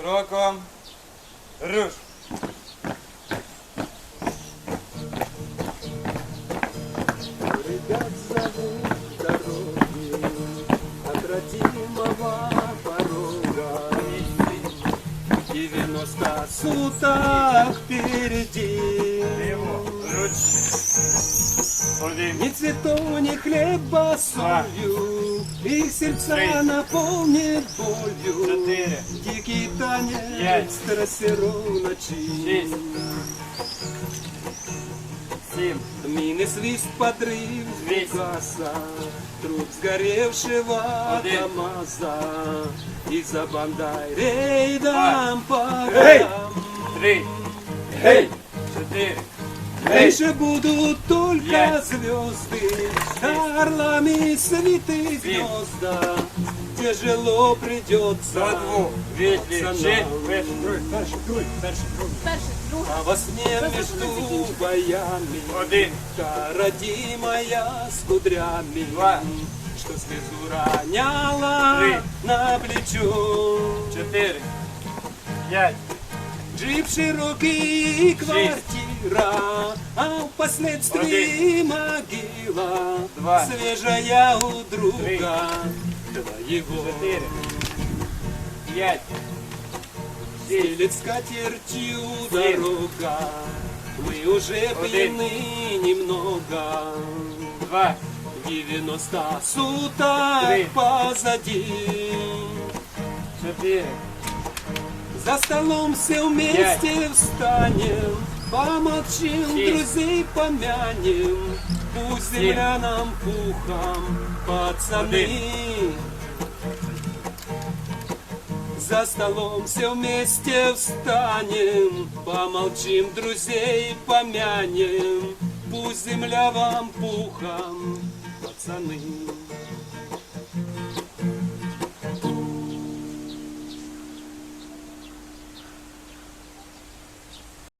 Кроком. Руш. Ребят зовут дороги От родимого порога Девяносто суток впереди Ліво. Руч. Ни цветов, ни хлеба солью Их сердца Три. наполнит болью Чотири. Дикий танец П'ять. трассеров ночи Шість. Сім. Мины свист подрыв Весь. гаса Труп сгоревшего Один. КамАЗа И за бандай рейдом по Эй! Три. Гей. Чотири. Гей. Дальше будут только Пять. звезды Орлами свиты гнезда Тяжело придется До двох. Вітлі. пацанам. Шість. Перший. Другий. Перший, другий, перший, другий. Перший, другий. А во сне между боями Один. Та родимая с кудрями Два. Что слезу роняла Три. на плечо Чотири. П'ять. Джип широкий и квартира А впоследствии могила Два. Свежая у друга Три. Твоего Чотири. П'ять. Стелет скатертью Семь. дорога Мы уже Один. пьяны немного Два. 90 суток Три. позади Чотири. За столом все вместе встанем Помолчим, друзей помянем. Пусть земля нам пухом Пацаны. За столом все вместе встанем. Помолчим, друзей помянем. Пусть земля вам пухом Пацаны